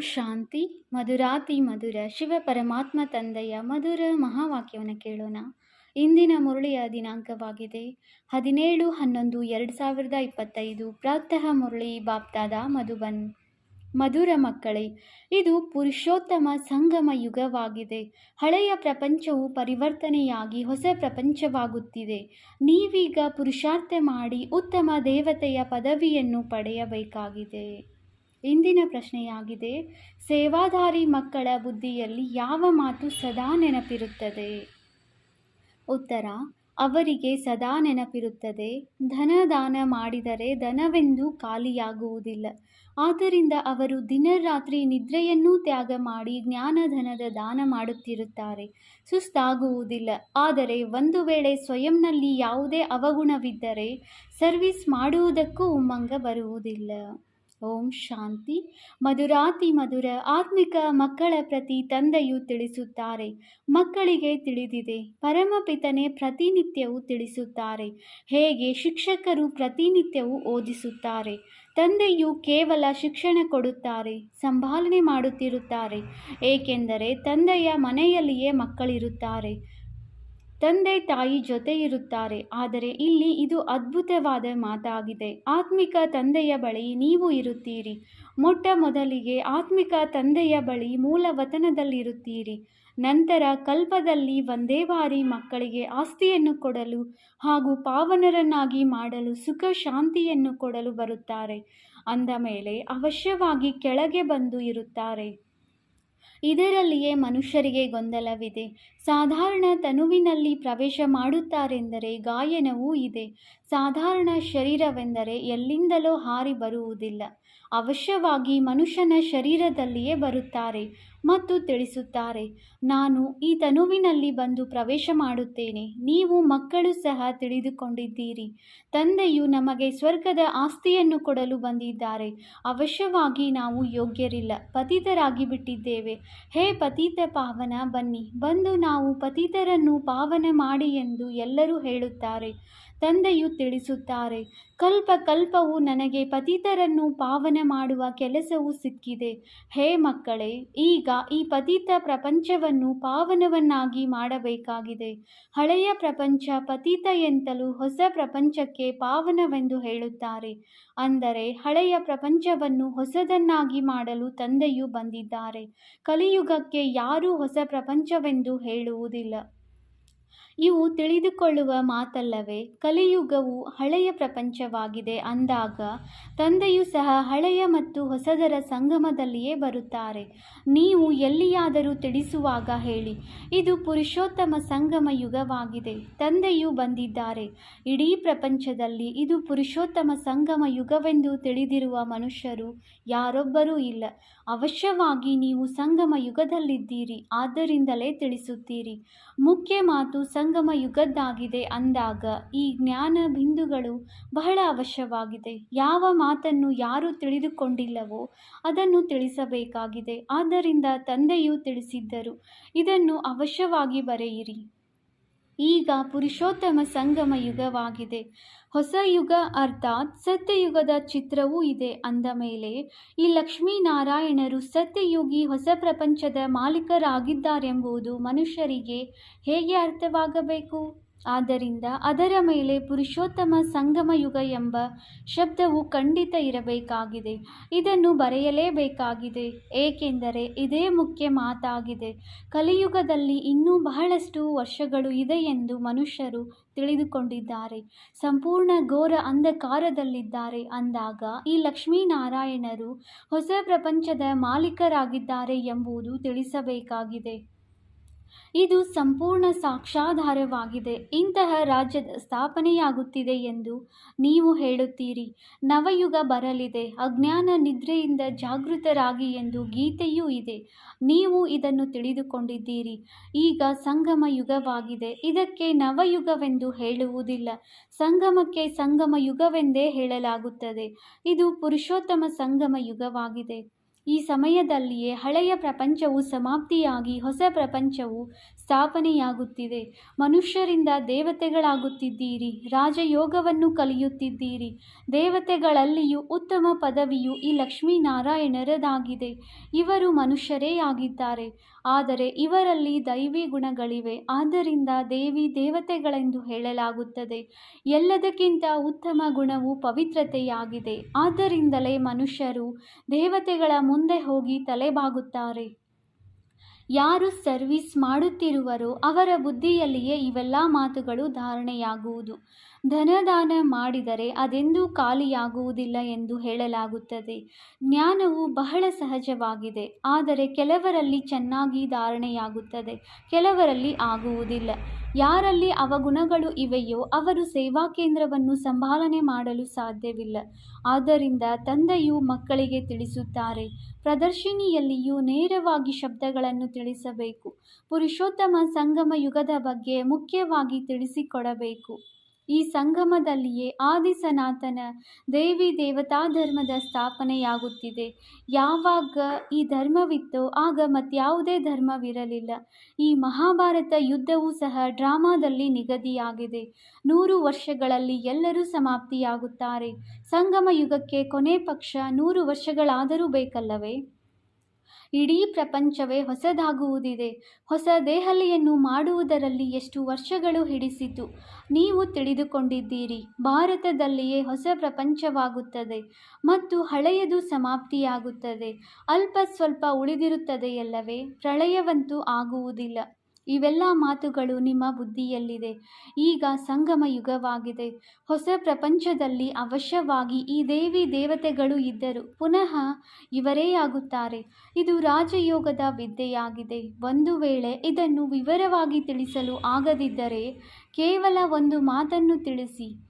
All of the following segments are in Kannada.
ಶಾಂತಿ. ಮಧುರಾತಿ ಮಧುರ, ಶಿವ ಪರಮಾತ್ಮ ತಂದೆಯ ಮಧುರ ಮಹಾವಾಕ್ಯವನ್ನು ಕೇಳೋಣ. ಇಂದಿನ ಮುರಳಿಯ ದಿನಾಂಕವಾಗಿದೆ. ಹದಿನೇಳು ಹನ್ನೊಂದು ಎರಡು ಸಾವಿರದ ಇಪ್ಪತ್ತೈದು, ಪ್ರಾತಃ ಮುರಳಿ ಬಾಪ್ತಾದ ಮಧುಬನ್. ಮಧುರ ಮಕ್ಕಳೇ, ಇದು ಪುರುಷೋತ್ತಮ ಸಂಗಮ ಯುಗವಾಗಿದೆ. ಹಳೆಯ ಪ್ರಪಂಚವು ಪರಿವರ್ತನೆಯಾಗಿ ಹೊಸ ಪ್ರಪಂಚವಾಗುತ್ತಿದೆ. ನೀವೀಗ ಪುರುಷಾರ್ಥ ಮಾಡಿ ಉತ್ತಮ ದೇವತೆಯ ಪದವಿಯನ್ನು ಪಡೆಯಬೇಕಾಗಿದೆ. ಇಂದಿನ ಪ್ರಶ್ನೆಯಾಗಿದೆ, ಸೇವಾದಾರಿ ಮಕ್ಕಳ ಬುದ್ಧಿಯಲ್ಲಿ ಯಾವ ಮಾತು ಸದಾ ನೆನಪಿರುತ್ತದೆ? ಉತ್ತರ, ಅವರಿಗೆ ಸದಾ ನೆನಪಿರುತ್ತದೆ, ಧನ ದಾನ ಮಾಡಿದರೆ ಧನವೆಂದು ಖಾಲಿಯಾಗುವುದಿಲ್ಲ. ಆದ್ದರಿಂದ ಅವರು ದಿನರಾತ್ರಿ ನಿದ್ರೆಯನ್ನೂ ತ್ಯಾಗ ಮಾಡಿ ಜ್ಞಾನಧನದ ದಾನ ಮಾಡುತ್ತಿರುತ್ತಾರೆ. ಸುಸ್ತಾಗುವುದಿಲ್ಲ, ಆದರೆ ಒಂದು ವೇಳೆ ಸ್ವಯಂನಲ್ಲಿ ಯಾವುದೇ ಅವಗುಣವಿದ್ದರೆ ಸರ್ವಿಸ್ ಮಾಡುವುದಕ್ಕೂ ಉಮ್ಮಂಗ ಬರುವುದಿಲ್ಲ. ಓಂ ಶಾಂತಿ. ಮಧುರಾತಿ ಮಧುರ ಆತ್ಮಿಕ ಮಕ್ಕಳ ಪ್ರತಿ ತಂದೆಯು ತಿಳಿಸುತ್ತಾರೆ. ಮಕ್ಕಳಿಗೆ ತಿಳಿದಿದೆ. ಪರಮಪಿತನೇ ಪ್ರತಿನಿತ್ಯವೂ ತಿಳಿಸುತ್ತಾರೆ. ಹೇಗೆ ಶಿಕ್ಷಕರು ಪ್ರತಿನಿತ್ಯವೂ ಓದಿಸುತ್ತಾರೆ. ತಂದೆಯು ಕೇವಲ ಶಿಕ್ಷಣ ಕೊಡುತ್ತಾರೆ, ಸಂಭಾಲನೆ ಮಾಡುತ್ತಿರುತ್ತಾರೆ. ಏಕೆಂದರೆ ತಂದೆಯ ಮನೆಯಲ್ಲಿಯೇ ಮಕ್ಕಳಿರುತ್ತಾರೆ. ತಂದೆ ತಾಯಿ ಜೊತೆ ಇರುತ್ತಾರೆ. ಆದರೆ ಇಲ್ಲಿ ಇದು ಅದ್ಭುತವಾದ ಮಾತಾಗಿದೆ. ಆತ್ಮಿಕ ತಂದೆಯ ಬಳಿ ನೀವು ಇರುತ್ತೀರಿ. ಮೊಟ್ಟ ಮೊದಲಿಗೆ ಆತ್ಮಿಕ ತಂದೆಯ ಬಳಿ ಮೂಲ ವತನದಲ್ಲಿರುತ್ತೀರಿ ನಂತರ ಕಲ್ಪದಲ್ಲಿ ಒಂದೇ ಬಾರಿ ಮಕ್ಕಳಿಗೆ ಆಸ್ತಿಯನ್ನು ಕೊಡಲು ಹಾಗೂ ಪಾವನರನ್ನಾಗಿ ಮಾಡಲು ಸುಖ ಶಾಂತಿಯನ್ನು ಕೊಡಲು ಬರುತ್ತಾರೆ. ಅಂದ ಮೇಲೆ ಅವಶ್ಯವಾಗಿ ಕೆಳಗೆ ಬಂದು ಇರುತ್ತಾರೆ. ಇದರಲ್ಲಿಯೇ ಮನುಷ್ಯರಿಗೆ ಗೊಂದಲವಿದೆ. ಸಾಧಾರಣ ತನುವಿನಲ್ಲಿ ಪ್ರವೇಶ ಮಾಡುತ್ತಾರೆಂದರೆ ಗಾಯನವೂ ಇದೆ. ಸಾಧಾರಣ ಶರೀರವೆಂದರೆ ಎಲ್ಲಿಂದಲೋ ಹಾರಿ ಬರುವುದಿಲ್ಲ. ಅವಶ್ಯವಾಗಿ ಮನುಷ್ಯನ ಶರೀರದಲ್ಲಿಯೇ ಬರುತ್ತಾರೆ ಮತ್ತು ತಿಳಿಸುತ್ತಾರೆ, ನಾನು ಈ ತನುವಿನಲ್ಲಿ ಬಂದು ಪ್ರವೇಶ ಮಾಡುತ್ತೇನೆ, ನೀವು ಮಕ್ಕಳು ಸಹ ತಿಳಿದುಕೊಂಡಿದ್ದೀರಿ. ತಂದೆಯು ನಮಗೆ ಸ್ವರ್ಗದ ಆಸ್ತಿಯನ್ನು ಕೊಡಲು ಬಂದಿದ್ದಾರೆ, ಅವಶ್ಯವಾಗಿ ನಾವು ಯೋಗ್ಯರಿಲ್ಲ, ಪತಿತರಾಗಿ ಬಿಟ್ಟಿದ್ದೇವೆ. ಹೇ ಪತಿತ ಪಾವನ, ಬನ್ನಿ, ಬಂದು ನಾವು ಪತಿತರನ್ನು ಪಾವನ ಮಾಡಿ ಎಂದು ಎಲ್ಲರೂ ಹೇಳುತ್ತಾರೆ. ತಂದೆಯು ತಿಳಿಸುತ್ತಾರೆ, ಕಲ್ಪ ಕಲ್ಪವು ನನಗೆ ಪತಿತರನ್ನು ಪಾವನ ಮಾಡುವ ಕೆಲಸವು ಸಿಕ್ಕಿದೆ. ಹೇ ಮಕ್ಕಳೇ, ಈಗ ಈ ಪತಿತ ಪ್ರಪಂಚವನ್ನು ಪಾವನವನ್ನಾಗಿ ಮಾಡಬೇಕಾಗಿದೆ. ಹಳೆಯ ಪ್ರಪಂಚ ಪತಿತ ಎಂತಲೂ ಹೊಸ ಪ್ರಪಂಚಕ್ಕೆ ಪಾವನವೆಂದು ಹೇಳುತ್ತಾರೆ. ಅಂದರೆ ಹಳೆಯ ಪ್ರಪಂಚವನ್ನು ಹೊಸದನ್ನಾಗಿ ಮಾಡಲು ತಂದೆಯು ಬಂದಿದ್ದಾರೆ. ಕಲಿಯುಗಕ್ಕೆ ಯಾರೂ ಹೊಸ ಪ್ರಪಂಚವೆಂದು ಹೇಳುವುದಿಲ್ಲ. ಇವು ತಿಳಿದುಕೊಳ್ಳುವ ಮಾತಲ್ಲವೇ, ಕಲಿಯುಗವು ಹಳೆಯ ಪ್ರಪಂಚವಾಗಿದೆ ಅಂದಾಗ ತಂದೆಯು ಸಹ ಹಳೆಯ ಮತ್ತು ಹೊಸದರ ಸಂಗಮದಲ್ಲಿಯೇ ಬರುತ್ತಾರೆ. ನೀವು ಎಲ್ಲಿಯಾದರೂ ತಿಳಿಸುವಾಗ ಹೇಳಿ, ಇದು ಪುರುಷೋತ್ತಮ ಸಂಗಮ ಯುಗವಾಗಿದೆ, ತಂದೆಯು ಬಂದಿದ್ದಾರೆ. ಇಡೀ ಪ್ರಪಂಚದಲ್ಲಿ ಇದು ಪುರುಷೋತ್ತಮ ಸಂಗಮ ಯುಗವೆಂದು ತಿಳಿದಿರುವ ಮನುಷ್ಯರು ಯಾರೊಬ್ಬರೂ ಇಲ್ಲ. ಅವಶ್ಯವಾಗಿ ನೀವು ಸಂಗಮ ಯುಗದಲ್ಲಿದ್ದೀರಿ, ಆದ್ದರಿಂದಲೇ ತಿಳಿಸುತ್ತೀರಿ. ಮುಖ್ಯ ಮಾತು ಸಂಗಮ ಯುಗದ್ದಾಗಿದೆ ಅಂದಾಗ ಈ ಜ್ಞಾನ ಬಿಂದುಗಳು ಬಹಳ ಅವಶ್ಯವಾಗಿದೆ. ಯಾವ ಮಾತನ್ನು ಯಾರು ತಿಳಿದುಕೊಂಡಿಲ್ಲವೋ ಅದನ್ನು ತಿಳಿಸಬೇಕಾಗಿದೆ. ಆದ್ದರಿಂದ ತಂದೆಯು ತಿಳಿಸಿದ್ದರು. ಇದನ್ನು ಅವಶ್ಯವಾಗಿ ಬರೆಯಿರಿ. ಈಗ ಪುರುಷೋತ್ತಮ ಸಂಗಮ ಯುಗವಾಗಿದೆ. ಹೊಸ ಯುಗ ಅರ್ಥಾತ್ ಸತ್ಯಯುಗದ ಚಿತ್ರವೂ ಇದೆ ಅಂದ ಮೇಲೆ, ಈ ಲಕ್ಷ್ಮೀನಾರಾಯಣರು ಸತ್ಯಯುಗಿ ಹೊಸ ಪ್ರಪಂಚದ ಮಾಲೀಕರಾಗಿದ್ದಾರೆಂಬುದು ಮನುಷ್ಯರಿಗೆ ಹೇಗೆ ಅರ್ಥವಾಗಬೇಕು? ಆದ್ದರಿಂದ ಅದರ ಮೇಲೆ ಪುರುಷೋತ್ತಮ ಸಂಗಮ ಯುಗ ಎಂಬ ಶಬ್ದವು ಖಂಡಿತ ಇರಬೇಕಾಗಿದೆ. ಇದನ್ನು ಬರೆಯಲೇಬೇಕಾಗಿದೆ. ಏಕೆಂದರೆ ಇದೇ ಮುಖ್ಯ ಮಾತಾಗಿದೆ. ಕಲಿಯುಗದಲ್ಲಿ ಇನ್ನೂ ಬಹಳಷ್ಟು ವರ್ಷಗಳು ಇದೆ ಎಂದು ಮನುಷ್ಯರು ತಿಳಿದುಕೊಂಡಿದ್ದಾರೆ. ಸಂಪೂರ್ಣ ಘೋರ ಅಂಧಕಾರದಲ್ಲಿದ್ದಾರೆ ಅಂದಾಗ ಈ ಲಕ್ಷ್ಮೀನಾರಾಯಣರು ಹೊಸ ಪ್ರಪಂಚದ ಮಾಲೀಕರಾಗಿದ್ದಾರೆ ಎಂಬುದು ತಿಳಿಸಬೇಕಾಗಿದೆ. ಇದು ಸಂಪೂರ್ಣ ಸಾಕ್ಷಾಧಾರವಾಗಿದೆ ಇಂತಹ ರಾಜ್ಯದ ಸ್ಥಾಪನೆಯಾಗುತ್ತಿದೆ ಎಂದು ನೀವು ಹೇಳುತ್ತೀರಿ. ನವಯುಗ ಬರಲಿದೆ. ಅಜ್ಞಾನ ನಿದ್ರೆಯಿಂದ ಜಾಗೃತರಾಗಿ ಎಂದು ಗೀತೆಯೂ ಇದೆ. ನೀವು ಇದನ್ನು ತಿಳಿದುಕೊಂಡಿದ್ದೀರಿ. ಈಗ ಸಂಗಮ ಯುಗವಾಗಿದೆ. ಇದಕ್ಕೆ ನವಯುಗವೆಂದು ಹೇಳುವುದಿಲ್ಲ. ಸಂಗಮಕ್ಕೆ ಸಂಗಮ ಯುಗವೆಂದೇ ಹೇಳಲಾಗುತ್ತದೆ. ಇದು ಪುರುಷೋತ್ತಮ ಸಂಗಮ ಯುಗವಾಗಿದೆ. ಈ ಸಮಯದಲ್ಲಿಯೇ ಹಳೆಯ ಪ್ರಪಂಚವು ಸಮಾಪ್ತಿಯಾಗಿ ಹೊಸ ಪ್ರಪಂಚವು ಸ್ಥಾಪನೆಯಾಗುತ್ತಿದೆ. ಮನುಷ್ಯರಿಂದ ದೇವತೆಗಳಾಗುತ್ತಿದ್ದೀರಿ. ರಾಜಯೋಗವನ್ನು ಕಲಿಯುತ್ತಿದ್ದೀರಿ. ದೇವತೆಗಳಲ್ಲಿಯೂ ಉತ್ತಮ ಪದವಿಯು ಈ ಲಕ್ಷ್ಮೀನಾರಾಯಣರದಾಗಿದೆ. ಇವರು ಮನುಷ್ಯರೇ ಆಗಿದ್ದಾರೆ. ಆದರೆ ಇವರಲ್ಲಿ ದೈವಿ ಗುಣಗಳಿವೆ. ಆದ್ದರಿಂದ ದೇವಿ ದೇವತೆಗಳೆಂದು ಹೇಳಲಾಗುತ್ತದೆ. ಎಲ್ಲದಕ್ಕಿಂತ ಉತ್ತಮ ಗುಣವು ಪವಿತ್ರತೆಯಾಗಿದೆ. ಆದ್ದರಿಂದಲೇ ಮನುಷ್ಯರು ದೇವತೆಗಳ ಮುಂದೆ ಹೋಗಿ ತಲೆಬಾಗುತ್ತಾರೆ. ಯಾರು ಸರ್ವಿಸ್ ಮಾಡುತ್ತಿರುವರೋ ಅವರ ಬುದ್ಧಿಯಲ್ಲಿಯೇ ಇವೆಲ್ಲ ಮಾತುಗಳು ಧಾರಣೆಯಾಗುವುದು. ಧನದಾನ ಮಾಡಿದರೆ ಅದೆಂದೂ ಖಾಲಿಯಾಗುವುದಿಲ್ಲ ಎಂದು ಹೇಳಲಾಗುತ್ತದೆ. ಜ್ಞಾನವು ಬಹಳ ಸಹಜವಾಗಿದೆ, ಆದರೆ ಕೆಲವರಲ್ಲಿ ಚೆನ್ನಾಗಿ ಧಾರಣೆಯಾಗುತ್ತದೆ, ಕೆಲವರಲ್ಲಿ ಆಗುವುದಿಲ್ಲ. ಯಾರಲ್ಲಿ ಅವಗುಣಗಳು ಇವೆಯೋ ಅವರು ಸೇವಾ ಕೇಂದ್ರವನ್ನು ಸಂಭಾಲನೆ ಮಾಡಲು ಸಾಧ್ಯವಿಲ್ಲ. ಆದ್ದರಿಂದ ತಂದೆಯು ಮಕ್ಕಳಿಗೆ ತಿಳಿಸುತ್ತಾರೆ, ಪ್ರದರ್ಶಿನಿಯಲ್ಲಿಯೂ ನೇರವಾಗಿ ಶಬ್ದಗಳನ್ನು ತಿಳಿಸಬೇಕು, ಪುರುಷೋತ್ತಮ ಸಂಗಮ ಯುಗದ ಬಗ್ಗೆ ಮುಖ್ಯವಾಗಿ ತಿಳಿಸಿಕೊಡಬೇಕು. ಈ ಸಂಗಮದಲ್ಲಿಯೇ ಆದಿ ಸನಾತನ ದೇವಿ ದೇವತಾ ಧರ್ಮದ ಸ್ಥಾಪನೆಯಾಗುತ್ತಿದೆ. ಯಾವಾಗ ಈ ಧರ್ಮವಿತ್ತೋ ಆಗ ಮತ್ಯಾವುದೇ ಧರ್ಮವಿರಲಿಲ್ಲ. ಈ ಮಹಾಭಾರತ ಯುದ್ಧವೂ ಸಹ ಡ್ರಾಮಾದಲ್ಲಿ ನಿಗದಿಯಾಗಿದೆ. ನೂರು ವರ್ಷಗಳಲ್ಲಿ ಎಲ್ಲರೂ ಸಮಾಪ್ತಿಯಾಗುತ್ತಾರೆ. ಸಂಗಮ ಯುಗಕ್ಕೆ ಕೊನೆ ಪಕ್ಷ ನೂರು ವರ್ಷಗಳಾದರೂ ಬೇಕಲ್ಲವೇ? ಇಡೀ ಪ್ರಪಂಚವೇ ಹೊಸದಾಗುವುದಿದೆ. ಹೊಸ ದೆಹಲಿಯನ್ನು ಮಾಡುವುದರಲ್ಲಿ ಎಷ್ಟು ವರ್ಷಗಳು ಹಿಡಿಸಿತು. ನೀವು ತಿಳಿದುಕೊಂಡಿದ್ದೀರಿ, ಭಾರತದಲ್ಲಿಯೇ ಹೊಸ ಪ್ರಪಂಚವಾಗುತ್ತದೆ ಮತ್ತು ಹಳೆಯದು ಸಮಾಪ್ತಿಯಾಗುತ್ತದೆ. ಅಲ್ಪ ಸ್ವಲ್ಪ ಉಳಿದಿರುತ್ತದೆಯಲ್ಲವೇ, ಪ್ರಳಯವಂತೂ ಆಗುವುದಿಲ್ಲ. ಇವೆಲ್ಲ ಮಾತುಗಳು ನಿಮ್ಮ ಬುದ್ಧಿಯಲ್ಲಿದೆ. ಈಗ ಸಂಗಮ ಯುಗವಾಗಿದೆ. ಹೊಸ ಪ್ರಪಂಚದಲ್ಲಿ ಅವಶ್ಯವಾಗಿ ಈ ದೇವಿ ದೇವತೆಗಳು ಇದ್ದರು. ಪುನಃ ಇವರೇ ಆಗುತ್ತಾರೆ. ಇದು ರಾಜಯೋಗದ ವಿದ್ಯೆಯಾಗಿದೆ. ಒಂದು ವೇಳೆ ಇದನ್ನು ವಿವರವಾಗಿ ತಿಳಿಸಲು ಆಗದಿದ್ದರೆ ಕೇವಲ ಒಂದು ಮಾತನ್ನು ತಿಳಿಸಿ.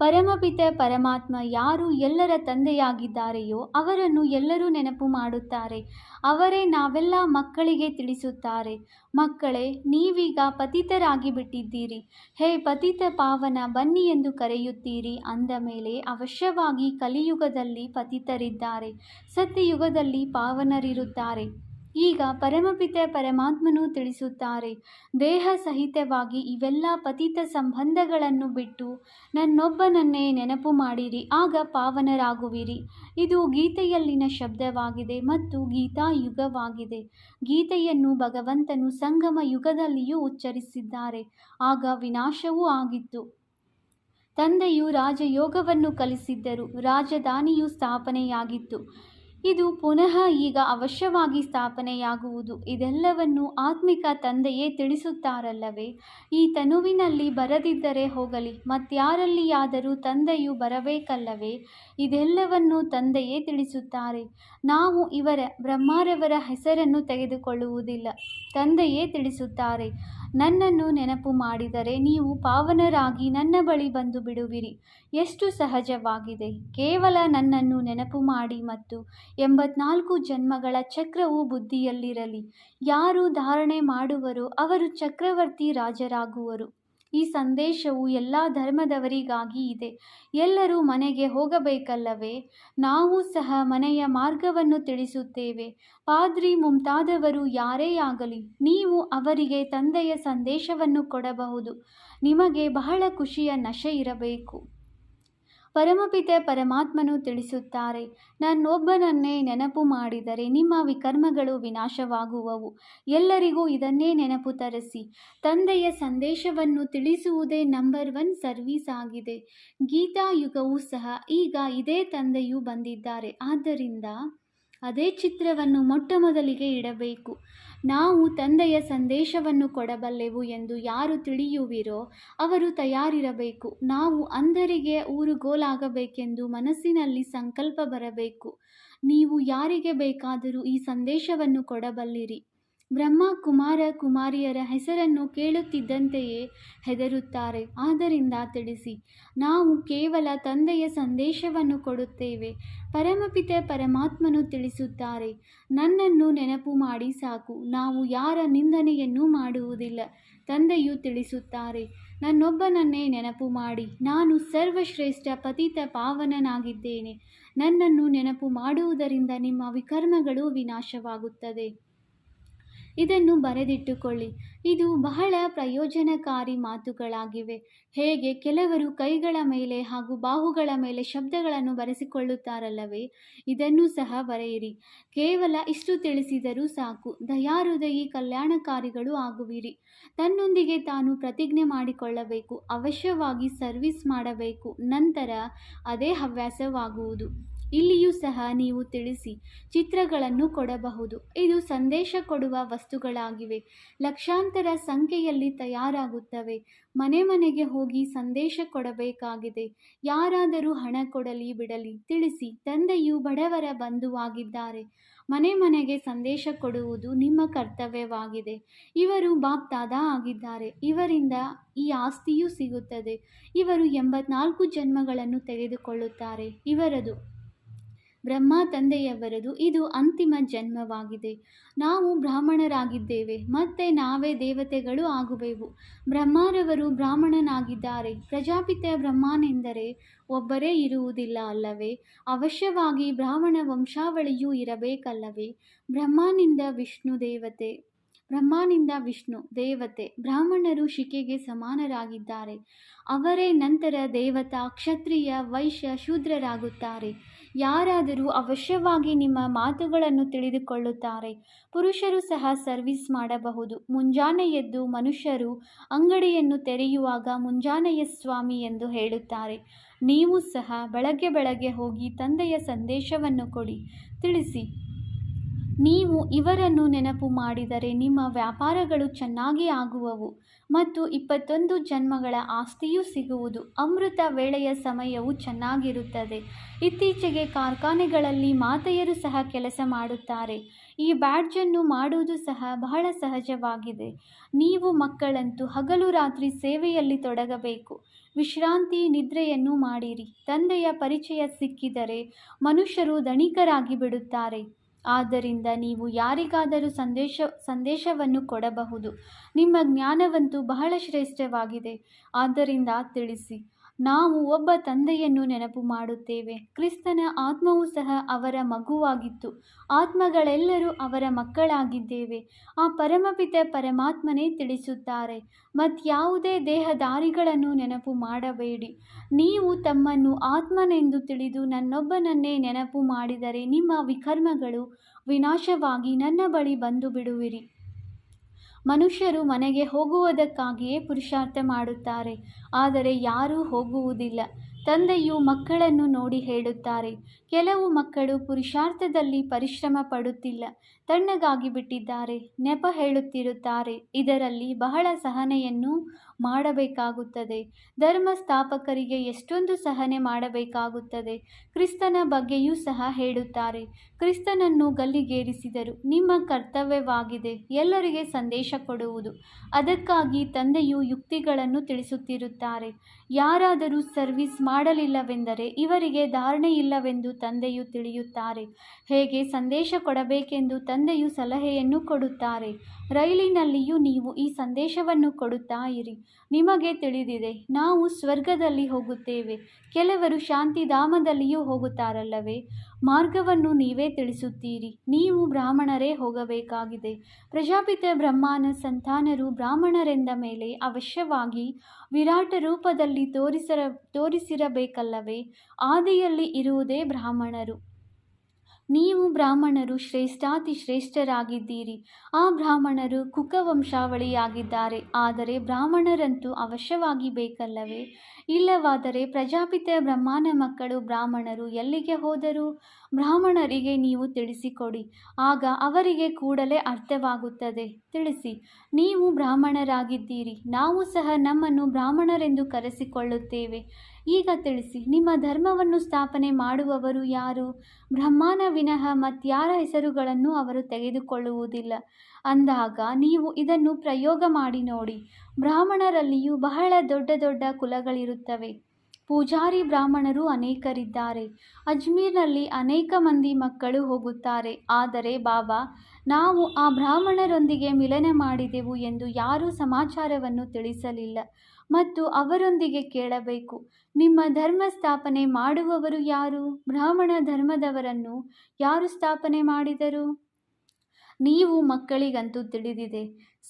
ಪರಮಪಿತ ಪರಮಾತ್ಮ ಯಾರು ಎಲ್ಲರ ತಂದೆಯಾಗಿದ್ದಾರೆಯೋ ಅವರನ್ನು ಎಲ್ಲರೂ ನೆನಪು ಮಾಡುತ್ತಾರೆ. ಅವರೇ ನಾವೆಲ್ಲ ಮಕ್ಕಳಿಗೆ ತಿಳಿಸುತ್ತಾರೆ. ಮಕ್ಕಳೇ, ನೀವೀಗ ಪತಿತರಾಗಿ ಬಿಟ್ಟಿದ್ದೀರಿ. ಹೇ ಪತಿತ ಪಾವನ, ಬನ್ನಿ ಎಂದು ಕರೆಯುತ್ತೀರಿ. ಅಂದ ಮೇಲೆ ಅವಶ್ಯವಾಗಿ ಕಲಿಯುಗದಲ್ಲಿ ಪತಿತರಿದ್ದಾರೆ. ಸತ್ಯಯುಗದಲ್ಲಿ ಪಾವನರಿರುತ್ತಾರೆ. ಈಗ ಪರಮಪಿತೆ ಪರಮಾತ್ಮನು ತಿಳಿಸುತ್ತಾರೆ, ದೇಹ ಸಹಿತವಾಗಿ ಇವೆಲ್ಲ ಪತಿತ ಸಂಬಂಧಗಳನ್ನು ಬಿಟ್ಟು ನನ್ನೊಬ್ಬನನ್ನೇ ನೆನಪು ಮಾಡಿರಿ, ಆಗ ಪಾವನರಾಗುವಿರಿ. ಇದು ಗೀತೆಯಲ್ಲಿನ ಶಬ್ದವಾಗಿದೆ ಮತ್ತು ಗೀತಾ ಯುಗವಾಗಿದೆ. ಗೀತೆಯನ್ನು ಭಗವಂತನು ಸಂಗಮ ಯುಗದಲ್ಲಿಯೂ ಉಚ್ಚರಿಸಿದ್ದಾರೆ, ಆಗ ವಿನಾಶವೂ ಆಗಿತ್ತು. ತಂದೆಯು ರಾಜಯೋಗವನ್ನು ಕಲಿಸಿದ್ದರು, ರಾಜಧಾನಿಯು ಸ್ಥಾಪನೆಯಾಗಿತ್ತು. ಇದು ಪುನಃ ಈಗ ಅವಶ್ಯವಾಗಿ ಸ್ಥಾಪನೆಯಾಗುವುದು. ಇದೆಲ್ಲವನ್ನು ಆತ್ಮಿಕ ತಂದೆಯೇ ತಿಳಿಸುತ್ತಾರಲ್ಲವೇ? ಈ ತನುವಿನಲ್ಲಿ ಬರದಿದ್ದರೆ ಹೋಗಲಿ, ಮತ್ಯಾರಲ್ಲಿಯಾದರೂ ತಂದೆಯು ಬರಬೇಕಲ್ಲವೇ? ಇದೆಲ್ಲವನ್ನು ತಂದೆಯೇ ತಿಳಿಸುತ್ತಾರೆ. ನಾವು ಇವರ ಬ್ರಹ್ಮಾರವರ ಹೆಸರನ್ನು ತೆಗೆದುಕೊಳ್ಳುವುದಿಲ್ಲ, ತಂದೆಯೇ ತಿಳಿಸುತ್ತಾರೆ. ನನ್ನನ್ನು ನೆನಪು ಮಾಡಿದರೆ ನೀವು ಪಾವನರಾಗಿ ನನ್ನ ಬಳಿ ಬಂದು ಬಿಡುವಿರಿ. ಎಷ್ಟು ಸಹಜವಾಗಿದೆ. ಕೇವಲ ನನ್ನನ್ನು ನೆನಪು ಮಾಡಿ ಮತ್ತು ಎಂಬತ್ನಾಲ್ಕು ಜನ್ಮಗಳ ಚಕ್ರವು ಬುದ್ಧಿಯಲ್ಲಿರಲಿ. ಯಾರು ಧಾರಣೆ ಮಾಡುವರೋ ಅವರು ಚಕ್ರವರ್ತಿ ರಾಜರಾಗುವರು. ಈ ಸಂದೇಶವು ಎಲ್ಲ ಧರ್ಮದವರಿಗಾಗಿ ಇದೆ. ಎಲ್ಲರೂ ಮನೆಗೆ ಹೋಗಬೇಕಲ್ಲವೇ? ನಾವು ಸಹ ಮನೆಯ ಮಾರ್ಗವನ್ನು ತಿಳಿಸುತ್ತೇವೆ. ಪಾದ್ರಿ ಮುಂತಾದವರು ಯಾರೇ ಆಗಲಿ, ನೀವು ಅವರಿಗೆ ತಂದೆಯ ಸಂದೇಶವನ್ನು ಕೊಡಬಹುದು. ನಿಮಗೆ ಬಹಳ ಖುಷಿಯ ನಶೆ ಇರಬೇಕು. ಪರಮಪಿತ ಪರಮಾತ್ಮನು ತಿಳಿಸುತ್ತಾರೆ, ನನ್ನೊಬ್ಬನನ್ನೇ ನೆನಪು ಮಾಡಿದರೆ ನಿಮ್ಮ ವಿಕರ್ಮಗಳು ವಿನಾಶವಾಗುವವು. ಎಲ್ಲರಿಗೂ ಇದನ್ನೇ ನೆನಪು ತರಿಸಿ. ತಂದೆಯ ಸಂದೇಶವನ್ನು ತಿಳಿಸುವುದೇ ನಂಬರ್ ಒನ್ ಸರ್ವೀಸ್ ಆಗಿದೆ. ಗೀತಾ ಯುಗವೂ ಸಹ ಈಗ ಇದೇ ತಂದೆಯು ಬಂದಿದ್ದಾರೆ. ಆದ್ದರಿಂದ ಅದೇ ಚಿತ್ರವನ್ನು ಮೊಟ್ಟ ಮೊದಲಿಗೆ ಇಡಬೇಕು. ನಾವು ತಂದೆಯ ಸಂದೇಶವನ್ನು ಕೊಡಬಲ್ಲೆವು ಎಂದು ಯಾರು ತಿಳಿಯುವಿರೋ ಅವರು ತಯಾರಿರಬೇಕು. ನಾವು ಅಂಧರಿಗೆ ಊರುಗೋಲಾಗಬೇಕೆಂದು ಮನಸ್ಸಿನಲ್ಲಿ ಸಂಕಲ್ಪ ಬರಬೇಕು. ನೀವು ಯಾರಿಗೆ ಬೇಕಾದರೂ ಈ ಸಂದೇಶವನ್ನು ಕೊಡಬಲ್ಲಿರಿ. ಬ್ರಹ್ಮ ಕುಮಾರ ಕುಮಾರಿಯರ ಹೆಸರನ್ನು ಕೇಳುತ್ತಿದ್ದಂತೆಯೇ ಹೆದರುತ್ತಾರೆ. ಆದ್ದರಿಂದ ತಿಳಿಸಿ, ನಾವು ಕೇವಲ ತಂದೆಯ ಸಂದೇಶವನ್ನು ಕೊಡುತ್ತೇವೆ. ಪರಮಪಿತ ಪರಮಾತ್ಮನು ತಿಳಿಸುತ್ತಾರೆ, ನನ್ನನ್ನು ನೆನಪು ಮಾಡಿ ಸಾಕು. ನಾವು ಯಾರ ನಿಂದನೆಯನ್ನೂ ಮಾಡುವುದಿಲ್ಲ, ತಂದೆಯು ತಿಳಿಸುತ್ತಾರೆ. ನನ್ನೊಬ್ಬನನ್ನೇ ನೆನಪು ಮಾಡಿ, ನಾನು ಸರ್ವಶ್ರೇಷ್ಠ ಪತಿತ ಪಾವನನಾಗಿದ್ದೇನೆ. ನನ್ನನ್ನು ನೆನಪು ಮಾಡುವುದರಿಂದ ನಿಮ್ಮ ವಿಕರ್ಮಗಳು ವಿನಾಶವಾಗುತ್ತದೆ. ಇದನ್ನು ಬರೆದಿಟ್ಟುಕೊಳ್ಳಿ. ಇದು ಬಹಳ ಪ್ರಯೋಜನಕಾರಿ ಮಾತುಗಳಾಗಿವೆ. ಹೇಗೆ ಕೆಲವರು ಕೈಗಳ ಮೇಲೆ ಹಾಗೂ ಬಾಹುಗಳ ಮೇಲೆ ಶಬ್ದಗಳನ್ನು ಬರೆಸಿಕೊಳ್ಳುತ್ತಾರಲ್ಲವೇ, ಇದನ್ನು ಸಹ ಬರೆಯಿರಿ. ಕೇವಲ ಇಷ್ಟು ತಿಳಿಸಿದರೂ ಸಾಕು. ದಯಾಹೃದಯಿ ಕಲ್ಯಾಣಕಾರಿಗಳು ಆಗುವಿರಿ. ತನ್ನೊಂದಿಗೆ ತಾನು ಪ್ರತಿಜ್ಞೆ ಮಾಡಿಕೊಳ್ಳಬೇಕು. ಅವಶ್ಯವಾಗಿ ಸರ್ವಿಸ್ ಮಾಡಬೇಕು. ನಂತರ ಅದೇ ಹವ್ಯಾಸವಾಗುವುದು. ಇಲ್ಲಿಯೂ ಸಹ ನೀವು ತಿಳಿಸಿ, ಚಿತ್ರಗಳನ್ನು ಕೊಡಬಹುದು. ಇದು ಸಂದೇಶ ಕೊಡುವ ವಸ್ತುಗಳಾಗಿವೆ. ಲಕ್ಷಾಂತರ ಸಂಖ್ಯೆಯಲ್ಲಿ ತಯಾರಾಗುತ್ತವೆ. ಮನೆ ಮನೆಗೆ ಹೋಗಿ ಸಂದೇಶ ಕೊಡಬೇಕಾಗಿದೆ. ಯಾರಾದರೂ ಹಣ ಕೊಡಲಿ ಬಿಡಲಿ, ತಿಳಿಸಿ, ತಂದೆಯು ಬಡವರ ಬಂಧುವಾಗಿದ್ದಾರೆ. ಮನೆ ಮನೆಗೆ ಸಂದೇಶ ಕೊಡುವುದು ನಿಮ್ಮ ಕರ್ತವ್ಯವಾಗಿದೆ. ಇವರು ಬಾಪ್ತಾದ ಆಗಿದ್ದಾರೆ. ಇವರಿಂದ ಈ ಆಸ್ತಿಯೂ ಸಿಗುತ್ತದೆ. ಇವರು ಎಂಬತ್ನಾಲ್ಕು ಜನ್ಮಗಳನ್ನು ತೆಗೆದುಕೊಳ್ಳುತ್ತಾರೆ. ಇವರದು ಬ್ರಹ್ಮ ತಂದೆಯವರದು ಇದು ಅಂತಿಮ ಜನ್ಮವಾಗಿದೆ. ನಾವು ಬ್ರಾಹ್ಮಣರಾಗಿದ್ದೇವೆ, ಮತ್ತೆ ನಾವೇ ದೇವತೆಗಳು ಆಗುವೆವು. ಬ್ರಹ್ಮರವರು ಬ್ರಾಹ್ಮಣನಾಗಿದ್ದಾರೆ. ಪ್ರಜಾಪಿತ ಬ್ರಹ್ಮನೆಂದರೆ ಒಬ್ಬರೇ ಇರುವುದಿಲ್ಲ ಅಲ್ಲವೇ? ಅವಶ್ಯವಾಗಿ ಬ್ರಾಹ್ಮಣ ವಂಶಾವಳಿಯೂ ಇರಬೇಕಲ್ಲವೇ? ಬ್ರಹ್ಮನಿಂದ ವಿಷ್ಣು ದೇವತೆ, ಬ್ರಹ್ಮನಿಂದ ವಿಷ್ಣು ದೇವತೆ, ಬ್ರಾಹ್ಮಣರು ಶಿಕೆಗೆ ಸಮಾನರಾಗಿದ್ದಾರೆ. ಅವರೇ ನಂತರ ದೇವತಾ, ಕ್ಷತ್ರಿಯ, ವೈಶ್ಯ, ಶೂದ್ರರಾಗುತ್ತಾರೆ. ಯಾರಾದರೂ ಅವಶ್ಯವಾಗಿ ನಿಮ್ಮ ಮಾತುಗಳನ್ನು ತಿಳಿದುಕೊಳ್ಳುತ್ತಾರೆ. ಪುರುಷರು ಸಹ ಸರ್ವಿಸ್ ಮಾಡಬಹುದು. ಮುಂಜಾನೆ ಎದ್ದು ಮನುಷ್ಯರು ಅಂಗಡಿಯನ್ನು ತೆರೆಯುವಾಗ ಮುಂಜಾನೆಯ ಸ್ವಾಮಿ ಎಂದು ಹೇಳುತ್ತಾರೆ. ನೀವು ಸಹ ಬೆಳಗ್ಗೆ ಬೆಳಗ್ಗೆ ಹೋಗಿ ತಂದೆಯ ಸಂದೇಶವನ್ನು ಕೊಡಿ. ತಿಳಿಸಿ. ನೀವು ಇವರನ್ನು ನೆನಪು ಮಾಡಿದರೆ ನಿಮ್ಮ ವ್ಯಾಪಾರಗಳು ಚೆನ್ನಾಗಿ ಆಗುವವು ಮತ್ತು ಇಪ್ಪತ್ತೊಂದು ಜನ್ಮಗಳ ಆಸ್ತಿಯೂ ಸಿಗುವುದು. ಅಮೃತ ವೇಳೆಯ ಸಮಯವು ಚೆನ್ನಾಗಿರುತ್ತದೆ. ಇತ್ತೀಚೆಗೆ ಕಾರ್ಖಾನೆಗಳಲ್ಲಿ ಮಾತೆಯರು ಸಹ ಕೆಲಸ ಮಾಡುತ್ತಾರೆ. ಈ ಬ್ಯಾಡ್ಜನ್ನು ಮಾಡುವುದು ಸಹ ಬಹಳ ಸಹಜವಾಗಿದೆ. ನೀವು ಮಕ್ಕಳಂತೂ ಹಗಲು ರಾತ್ರಿ ಸೇವೆಯಲ್ಲಿ ತೊಡಗಬೇಕು. ವಿಶ್ರಾಂತಿ ನಿದ್ರೆಯನ್ನು ಮಾಡಿರಿ. ತಂದೆಯ ಪರಿಚಯ ಸಿಕ್ಕಿದರೆ ಮನುಷ್ಯರು ದಣಿಕರಾಗಿ ಬಿಡುತ್ತಾರೆ ಆದ್ದರಿಂದ ನೀವು ಯಾರಿಗಾದರೂ ಸಂದೇಶ, ಸಂದೇಶವನ್ನು ಕೊಡಬಹುದು. ನಿಮ್ಮ ಜ್ಞಾನವಂತೂ ಬಹಳ ಶ್ರೇಷ್ಠವಾಗಿದೆ. ಆದ್ದರಿಂದ ತಿಳಿಸಿ, ನಾವು ಒಬ್ಬ ತಂದೆಯನ್ನು ನೆನಪು ಮಾಡುತ್ತೇವೆ. ಕ್ರಿಸ್ತನ ಆತ್ಮವೂ ಸಹ ಅವರ ಮಗುವಾಗಿತ್ತು. ಆತ್ಮಗಳೆಲ್ಲರೂ ಅವರ ಮಕ್ಕಳಾಗಿದ್ದೇವೆ. ಆ ಪರಮಪಿತ ಪರಮಾತ್ಮನೇ ತಿಳಿಸುತ್ತಾರೆ, ಮತ್ಯಾವುದೇ ದೇಹದಾರಿಗಳನ್ನು ನೆನಪು ಮಾಡಬೇಡಿ. ನೀವು ತಮ್ಮನ್ನು ಆತ್ಮನೆಂದು ತಿಳಿದು ನನ್ನೊಬ್ಬನನ್ನೇ ನೆನಪು ಮಾಡಿದರೆ ನಿಮ್ಮ ವಿಕರ್ಮಗಳು ವಿನಾಶವಾಗಿ ನನ್ನ ಬಳಿ ಬಂದು ಬಿಡುವಿರಿ. ಮನುಷ್ಯರು ಮನೆಗೆ ಹೋಗುವುದಕ್ಕಾಗಿಯೇ ಪುರುಷಾರ್ಥ ಮಾಡುತ್ತಾರೆ, ಆದರೆ ಯಾರೂ ಹೋಗುವುದಿಲ್ಲ. ತಂದೆಯು ಮಕ್ಕಳನ್ನು ನೋಡಿ ಹೇಳುತ್ತಾರೆ, ಕೆಲವು ಮಕ್ಕಳು ಪುರುಷಾರ್ಥದಲ್ಲಿ ಪರಿಶ್ರಮ ಪಡುತ್ತಿಲ್ಲ, ತಣ್ಣಗಾಗಿ ಬಿಟ್ಟಿದ್ದಾರೆ, ನೆಪ ಹೇಳುತ್ತಿರುತ್ತಾರೆ, ಇದರಲ್ಲಿ ಬಹಳ ಸಹನೆಯನ್ನು ಮಾಡಬೇಕಾಗುತ್ತದೆ. ಧರ್ಮ ಸ್ಥಾಪಕರಿಗೆ ಎಷ್ಟೊಂದು ಸಹನೆ ಮಾಡಬೇಕಾಗುತ್ತದೆ. ಕ್ರಿಸ್ತನ ಬಗ್ಗೆಯೂ ಸಹ ಹೇಳುತ್ತಾರೆ. ಕ್ರಿಸ್ತನನ್ನು ಗಲ್ಲಿಗೇರಿಸಿದರು. ನಿಮ್ಮ ಕರ್ತವ್ಯವಾಗಿದೆ. ಎಲ್ಲರಿಗೆ ಸಂದೇಶ ಕೊಡುವುದು. ಅದಕ್ಕಾಗಿ ತಂದೆಯು ಯುಕ್ತಿಗಳನ್ನು ತಿಳಿಸುತ್ತಿರುತ್ತಾರೆ. ಯಾರಾದರೂ ಸರ್ವಿಸ್ ಮಾಡಲಿಲ್ಲವೆಂದರೆ ಇವರಿಗೆ ಧಾರಣೆ ಇಲ್ಲವೆಂದು ತಂದೆಯು ತಿಳಿಯುತ್ತಾರೆ. ಹೇಗೆ ಸಂದೇಶ ಕೊಡಬೇಕೆಂದು ತಂದೆಯು ಸಲಹೆಯನ್ನು ಕೊಡುತ್ತಾರೆ. ರೈಲಿನಲ್ಲಿಯೂ ನೀವು ಈ ಸಂದೇಶವನ್ನು ಕೊಡುತ್ತಾ ಇರಿ. ನಿಮಗೆ ತಿಳಿದಿದೆ, ನಾವು ಸ್ವರ್ಗದಲ್ಲಿ ಹೋಗುತ್ತೇವೆ. ಕೆಲವರು ಶಾಂತಿಧಾಮದಲ್ಲಿಯೂ ಹೋಗುತ್ತಾರಲ್ಲವೇ? ಮಾರ್ಗವನ್ನು ನೀವೇ ತಿಳಿಸುತ್ತೀರಿ. ನೀವು ಬ್ರಾಹ್ಮಣರೇ ಹೋಗಬೇಕಾಗಿದೆ. ಪ್ರಜಾಪಿತ ಬ್ರಹ್ಮನ ಸಂತಾನರು ಬ್ರಾಹ್ಮಣರೆಂದ ಮೇಲೆ ಅವಶ್ಯವಾಗಿ ವಿರಾಟ ರೂಪದಲ್ಲಿ ತೋರಿಸರ, ತೋರಿಸಿರಬೇಕಲ್ಲವೇ? ಆದಿಯಲ್ಲಿ ಇರುವುದೇ ಬ್ರಾಹ್ಮಣರು. ನೀವು ಬ್ರಾಹ್ಮಣರು ಶ್ರೇಷ್ಠಾತಿ ಶ್ರೇಷ್ಠರಾಗಿದ್ದೀರಿ. ಆ ಬ್ರಾಹ್ಮಣರು ಕುಕವಂಶಾವಳಿಯಾಗಿದ್ದಾರೆ. ಆದರೆ ಬ್ರಾಹ್ಮಣರಂತೂ ಅವಶ್ಯವಾಗಿ ಬೇಕಲ್ಲವೇ? ಇಲ್ಲವಾದರೆ ಪ್ರಜಾಪಿತ ಬ್ರಹ್ಮನ ಮಕ್ಕಳು ಬ್ರಾಹ್ಮಣರು ಎಲ್ಲಿಗೆ ಹೋದರು? ಬ್ರಾಹ್ಮಣರಿಗೆ ನೀವು ತಿಳಿಸಿಕೊಡಿ. ಆಗ ಅವರಿಗೆ ಕೂಡಲೇ ಅರ್ಥವಾಗುತ್ತದೆ. ತಿಳಿಸಿ. ನೀವು ಬ್ರಾಹ್ಮಣರಾಗಿದ್ದೀರಿ. ನಾವು ಸಹ ನಮ್ಮನ್ನು ಬ್ರಾಹ್ಮಣರೆಂದು ಕರೆಸಿಕೊಳ್ಳುತ್ತೇವೆ. ಈಗ ತಿಳಿಸಿ. ನಿಮ್ಮ ಧರ್ಮವನ್ನು ಸ್ಥಾಪನೆ ಮಾಡುವವರು ಯಾರು? ಬ್ರಹ್ಮಾನ ವಿನಃ ಮತ್ಯಾರ ಹೆಸರುಗಳನ್ನು ಅವರು ತೆಗೆದುಕೊಳ್ಳುವುದಿಲ್ಲ. ಅಂದಾಗ ನೀವು ಇದನ್ನು ಪ್ರಯೋಗ ಮಾಡಿ ನೋಡಿ. ಬ್ರಾಹ್ಮಣರಲ್ಲಿಯೂ ಬಹಳ ದೊಡ್ಡ ದೊಡ್ಡ ಕುಲಗಳಿರುತ್ತವೆ. ಪೂಜಾರಿ ಬ್ರಾಹ್ಮಣರು ಅನೇಕರಿದ್ದಾರೆ. ಅಜ್ಮೀರ್ನಲ್ಲಿ ಅನೇಕ ಮಂದಿ ಮಕ್ಕಳು ಹೋಗುತ್ತಾರೆ. ಆದರೆ ಬಾಬಾ, ನಾವು ಆ ಬ್ರಾಹ್ಮಣರೊಂದಿಗೆ ಮಿಲನ ಮಾಡಿದೆವು ಎಂದು ಯಾರೂ ಸಮಾಚಾರವನ್ನು ತಿಳಿಸಲಿಲ್ಲ. ಮತ್ತು ಅವರೊಂದಿಗೆ ಕೇಳಬೇಕು, ನಿಮ್ಮ ಧರ್ಮ ಸ್ಥಾಪನೆ ಮಾಡುವವರು ಯಾರು? ಬ್ರಾಹ್ಮಣ ಧರ್ಮದವರನ್ನು ಯಾರು ಸ್ಥಾಪನೆ ಮಾಡಿದರು? ನೀವು ಮಕ್ಕಳಿಗಂತೂ ತಿಳಿದಿದೆ.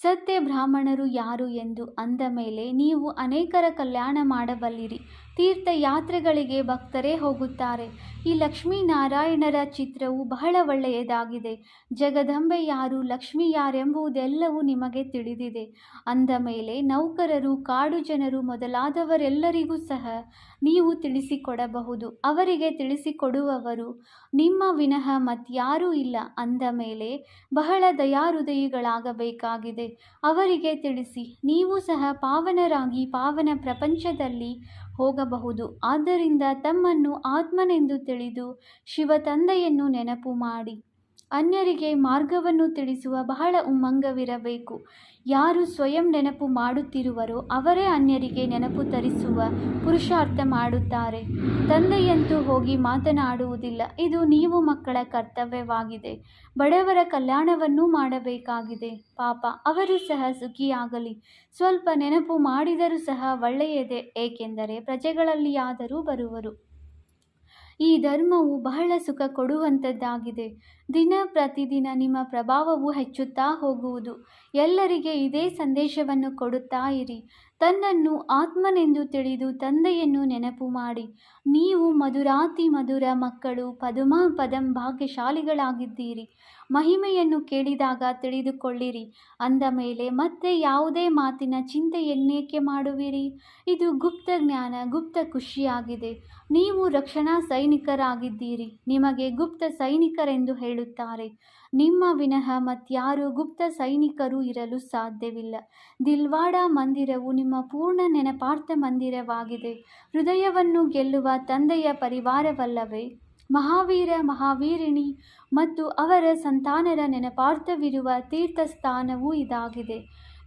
ಸತ್ಯ ಬ್ರಾಹ್ಮಣರು ಯಾರು ಎಂದು ಅಂದ ಮೇಲೆ ನೀವು ಅನೇಕರ ಕಲ್ಯಾಣ ಮಾಡಬಲ್ಲಿರಿ. ತೀರ್ಥಯಾತ್ರೆಗಳಿಗೆ ಭಕ್ತರೇ ಹೋಗುತ್ತಾರೆ. ಈ ಲಕ್ಷ್ಮೀನಾರಾಯಣರ ಚಿತ್ರವು ಬಹಳ ಒಳ್ಳೆಯದಾಗಿದೆ. ಜಗದಂಬೆ ಯಾರು, ಲಕ್ಷ್ಮಿ ಯಾರೆಂಬುದೆಲ್ಲವೂ ನಿಮಗೆ ತಿಳಿದಿದೆ. ಅಂದ ಮೇಲೆ ನೌಕರರು, ಕಾಡು ಜನರು ಮೊದಲಾದವರೆಲ್ಲರಿಗೂ ಸಹ ನೀವು ತಿಳಿಸಿಕೊಡಬಹುದು. ಅವರಿಗೆ ತಿಳಿಸಿಕೊಡುವವರು, ನಿಮ್ಮ ವಿನಃ ಮತ್ಯಾರೂ ಇಲ್ಲ. ಅಂದ ಮೇಲೆ ಬಹಳ ದಯಾಹೃದಯಿಗಳಾಗಬೇಕಾಗಿದೆ. ಅವರಿಗೆ ತಿಳಿಸಿ, ನೀವು ಸಹ ಪಾವನರಾಗಿ ಪಾವನ ಪ್ರಪಂಚದಲ್ಲಿ ಹೋಗಬಹುದು. ಆದ್ದರಿಂದ ತಮ್ಮನ್ನು ಆತ್ಮನೆಂದು ತಿಳಿದು ಶಿವ ತಂದೆಯನ್ನು ನೆನಪು ಮಾಡಿ. ಅನ್ಯರಿಗೆ ಮಾರ್ಗವನ್ನು ತಿಳಿಸುವ ಬಹಳ ಉಮ್ಮಂಗವಿರಬೇಕು. ಯಾರು ಸ್ವಯಂ ನೆನಪು ಮಾಡುತ್ತಿರುವರೋ ಅವರೇ ಅನ್ಯರಿಗೆ ನೆನಪು ತರಿಸುವ ಪುರುಷಾರ್ಥ ಮಾಡುತ್ತಾರೆ. ತಂದೆಯಂತೂ ಹೋಗಿ ಮಾತನಾಡುವುದಿಲ್ಲ. ಇದು ನೀವು ಮಕ್ಕಳ ಕರ್ತವ್ಯವಾಗಿದೆ. ಬಡವರ ಕಲ್ಯಾಣವನ್ನೂ ಮಾಡಬೇಕಾಗಿದೆ. ಪಾಪ, ಅವರು ಸಹ ಸುಖಿಯಾಗಲಿ. ಸ್ವಲ್ಪ ನೆನಪು ಮಾಡಿದರೂ ಸಹ ಒಳ್ಳೆಯದೇ, ಏಕೆಂದರೆ ಪ್ರಜೆಗಳಲ್ಲಿಯಾದರೂ ಬರುವರು. ಈ ಧರ್ಮವು ಬಹಳ ಸುಖ ಕೊಡುವಂಥದ್ದಾಗಿದೆ. ದಿನ ಪ್ರತಿದಿನ ನಿಮ್ಮ ಪ್ರಭಾವವು ಹೆಚ್ಚುತ್ತಾ ಹೋಗುವುದು. ಎಲ್ಲರಿಗೆ ಇದೇ ಸಂದೇಶವನ್ನು ಕೊಡುತ್ತಾ ಇರಿ. ತನ್ನನ್ನು ಆತ್ಮನೆಂದು ತಿಳಿದು ತಂದೆಯನ್ನು ನೆನಪು ಮಾಡಿ. ನೀವು ಮಧುರಾತಿ ಮಧುರ ಮಕ್ಕಳು ಪದುಮ ಪದಂ ಭಾಗ್ಯಶಾಲಿಗಳಾಗಿದ್ದೀರಿ. ಮಹಿಮೆಯನ್ನು ಕೇಳಿದಾಗ ತಿಳಿದುಕೊಳ್ಳಿರಿ. ಅಂದ ಮೇಲೆ, ಮತ್ತೆ ಯಾವುದೇ ಮಾತಿನ ಚಿಂತೆಯನ್ನೇಕೆ ಮಾಡುವಿರಿ? ಇದು ಗುಪ್ತ ಜ್ಞಾನ, ಗುಪ್ತ ಖುಷಿಯಾಗಿದೆ ನೀವು ರಕ್ಷಣಾ ಸೈನಿಕರಾಗಿದ್ದೀರಿ. ನಿಮಗೆ ಗುಪ್ತ ಸೈನಿಕರೆಂದು ಹೇಳುತ್ತಾರೆ. ನಿಮ್ಮ ವಿನಃ ಮತ್ಯಾರೂ ಗುಪ್ತ ಸೈನಿಕರು ಇರಲು ಸಾಧ್ಯವಿಲ್ಲ. ದಿಲ್ವಾಡ ಮಂದಿರವು ನಿಮ್ಮ ಪೂರ್ಣ ನೆನಪಾರ್ಥ ಮಂದಿರವಾಗಿದೆ. ಹೃದಯವನ್ನು ಗೆಲ್ಲುವ ತಂದೆಯ ಪರಿವಾರವಲ್ಲವೇ? ಮಹಾವೀರ ಮಹಾವೀರಿಣಿ ಮತ್ತು ಅವರ ಸಂತಾನರ ನೆನಪಾರ್ಥವಿರುವ ತೀರ್ಥಸ್ಥಾನವೂ ಇದಾಗಿದೆ.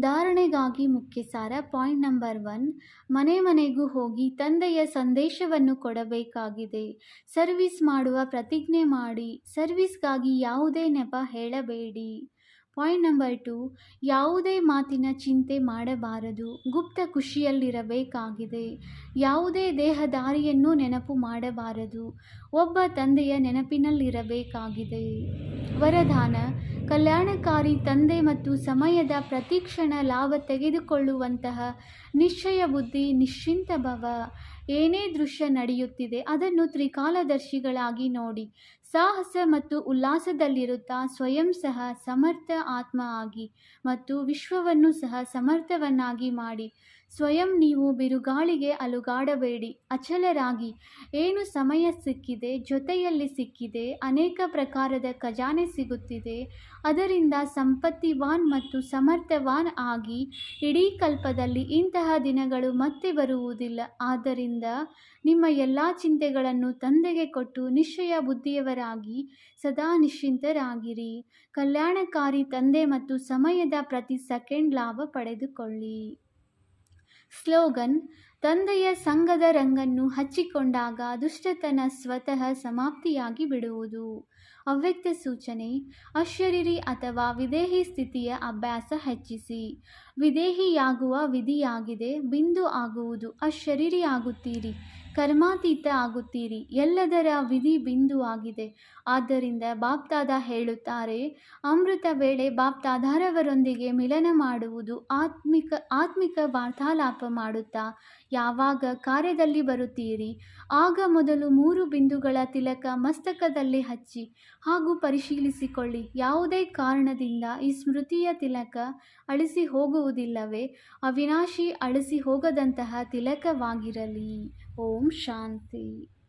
ಧಾರಣೆಗಾಗಿ ಮುಖ್ಯ ಸಾರ ಪಾಯಿಂಟ್ ನಂಬರ್ ಒನ್, ಮನೆ ಮನೆಗೂ ಹೋಗಿ ತಂದೆಯ ಸಂದೇಶವನ್ನು ಕೊಡಬೇಕಾಗಿದೆ. ಸರ್ವಿಸ್ ಮಾಡುವ ಪ್ರತಿಜ್ಞೆ ಮಾಡಿ, ಸರ್ವಿಸ್ಗಾಗಿ ಯಾವುದೇ ನೆಪ ಹೇಳಬೇಡಿ. ಪಾಯಿಂಟ್ ನಂಬರ್ ಟು, ಯಾವುದೇ ಮಾತಿನ ಚಿಂತೆ ಮಾಡಬಾರದು, ಗುಪ್ತ ಖುಷಿಯಲ್ಲಿರಬೇಕಾಗಿದೆ. ಯಾವುದೇ ದೇಹದಾರಿಯನ್ನು ನೆನಪು ಮಾಡಬಾರದು, ಒಬ್ಬ ತಂದೆಯ ನೆನಪಿನಲ್ಲಿರಬೇಕಾಗಿದೆ. ವರದಾನ ಕಲ್ಯಾಣಕಾರಿ ತಂದೆ ಮತ್ತು ಸಮಯದ ಪ್ರತಿಕ್ಷಣ ಲಾಭ ತೆಗೆದುಕೊಳ್ಳುವಂತಹ ನಿಶ್ಚಯ ಬುದ್ಧಿ, ನಿಶ್ಚಿಂತ ಭವ ಏನೇ ದೃಶ್ಯ ನಡೆಯುತ್ತಿದೆ ಅದನ್ನು ತ್ರಿಕಾಲದರ್ಶಿಗಳಾಗಿ ನೋಡಿ ಸಾಹಸ ಮತ್ತು ಉಲ್ಲಾಸದಲ್ಲಿರುತ್ತಾ ಸ್ವಯಂ ಸಹ ಸಮರ್ಥ ಆತ್ಮ ಆಗಿ ಮತ್ತು ವಿಶ್ವವನ್ನು ಸಹ ಸಮರ್ಥವನ್ನಾಗಿ ಮಾಡಿ ಸ್ವಯಂ ನೀವು ಬಿರುಗಾಳಿಗೆ ಅಲುಗಾಡಬೇಡಿ. ಅಚಲರಾಗಿ. ಏನು ಸಮಯ ಸಿಕ್ಕಿದೆ, ಜೊತೆಯಲ್ಲಿ ಸಿಕ್ಕಿದೆ, ಅನೇಕ ಪ್ರಕಾರದ ಖಜಾನೆ ಸಿಗುತ್ತಿದೆ. ಅದರಿಂದ ಸಂಪತ್ತಿವಾನ್ ಮತ್ತು ಸಮರ್ಥವಾನ್ ಆಗಿ, ಇಡೀ ಕಲ್ಪದಲ್ಲಿ ಇಂತಹ ದಿನಗಳು ಮತ್ತೆ ಬರುವುದಿಲ್ಲ. ಆದ್ದರಿಂದ ನಿಮ್ಮ ಎಲ್ಲ ಚಿಂತೆಗಳನ್ನು ತಂದೆಗೆ ಕೊಟ್ಟು ನಿಶ್ಚಯ ಬುದ್ಧಿಯವರಾಗಿ, ಸದಾ ನಿಶ್ಚಿಂತರಾಗಿರಿ. ಕಲ್ಯಾಣಕಾರಿ ತಂದೆ ಮತ್ತು ಸಮಯದ ಪ್ರತಿ ಸೆಕೆಂಡ್ ಲಾಭ ಪಡೆದುಕೊಳ್ಳಿ. ಸ್ಲೋಗನ್, ತಂದೆಯ ಸಂಘದ ರಂಗನ್ನು ಹಚ್ಚಿಕೊಂಡಾಗ ದುಷ್ಟತನ ಸ್ವತಃ ಸಮಾಪ್ತಿಯಾಗಿ ಬಿಡುವುದು. ಅವ್ಯಕ್ತ ಸೂಚನೆ, ಅಶರೀರಿ ಅಥವಾ ವಿದೇಹಿ ಸ್ಥಿತಿಯ ಅಭ್ಯಾಸ ಹೆಚ್ಚಿಸಿ. ವಿದೇಹಿಯಾಗುವ ವಿಧಿಯಾಗಿದೆ. ಬಿಂದು ಆಗುವುದು. ಅಶರೀರಿ ಆಗುತ್ತೀರಿ ಕರ್ಮಾತೀತ ಆಗುತ್ತೀರಿ. ಎಲ್ಲದರ ವಿಧಿ ಬಿಂದು ಆಗಿದೆ. ಆದ್ದರಿಂದ ಬಾಪ್ತಾದ ಹೇಳುತ್ತಾರೆ, ಅಮೃತ ವೇಳೆ ಬಾಪ್ತಾದಾರವರೊಂದಿಗೆ ಮಿಲನ ಮಾಡುವುದು ಆತ್ಮಿಕ ಆತ್ಮಿಕ ವಾರ್ತಾಲಾಪ ಮಾಡುತ್ತಾ, ಯಾವಾಗ ಕಾರ್ಯದಲ್ಲಿ ಬರುತ್ತೀರಿ? ಆಗ ಮೊದಲು ಮೂರು ಬಿಂದುಗಳ ತಿಲಕ ಮಸ್ತಕದಲ್ಲಿ ಹಚ್ಚಿ ಹಾಗೂ ಪರಿಶೀಲಿಸಿಕೊಳ್ಳಿ. ಯಾವುದೇ ಕಾರಣದಿಂದ ಈ ಸ್ಮೃತಿಯ ತಿಲಕ ಅಳಿಸಿ ಹೋಗುವುದಿಲ್ಲವೇ? ಅವಿನಾಶಿ ಅಳಿಸಿ ಹೋಗದಂತಹ ತಿಲಕವಾಗಿರಲಿ. ಓಂ ಶಾಂತಿ.